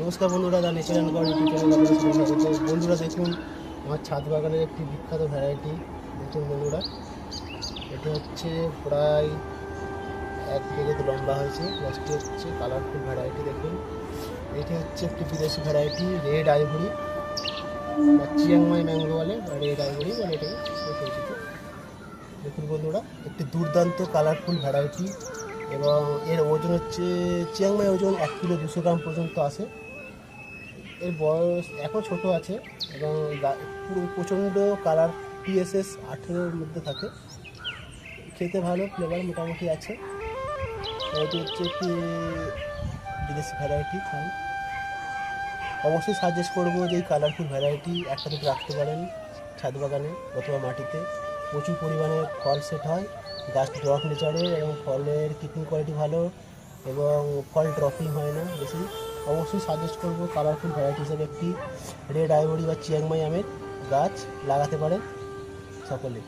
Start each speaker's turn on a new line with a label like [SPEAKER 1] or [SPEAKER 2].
[SPEAKER 1] নমস্কার বন্ধুরা দা god YouTube channel. বন্ধুরা, দেখুন, আমার ছাদ বাগানের একটি বিখ্যাত ভ্যারাইটি দেখুন বন্ধুরা, এটা হচ্ছে প্রায় এক বিঘে লম্বা হয়েছে। গাছটি হচ্ছে কালারফুল ভ্যারাইটি দেখুন। এটি হচ্ছে একটি বিদেশি ভ্যারাইটি রেড আইভরি বা চিয়াংমাই ম্যাঙ্গো বলে, বা রেড আইভরি বলে এটাকে পরিচিত। দেখুন বন্ধুরা, একটি দুর্দান্ত কালারফুল ভ্যারাইটি এবং এর ওজন হচ্ছে চিয়াংমাই ওজন এক কিলো দুশো গ্রাম পর্যন্ত আসে এর বয়স এখন ছোট আছে এবং প্রচণ্ড কালার পিএসএস আঠেরোর মধ্যে থাকে। খেতে ভালো ফ্লেভার মোটামুটি আছে। এটি হচ্ছে একটি বিদেশি ভ্যারাইটি খান অবশ্যই সাজেস্ট করব যে এই কালারফুল ভ্যারাইটি একটা দুটো রাখতে পারেন ছাদ বাগানে অথবা মাটিতে। প্রচুর পরিমাণে ফল সেট হয়, গাছ ড্রপ নেচারে এবং ফলের কিপিং কোয়ালিটি ভালো এবং ফল ড্রপিং হয় না বেশি। অবশ্যই সাজেস্ট করব কালারফুল ভ্যারাইটি হিসেবে একটি রেড আইভরি বা চিয়াংমাই আমের গাছ লাগাতে পারে সকলে।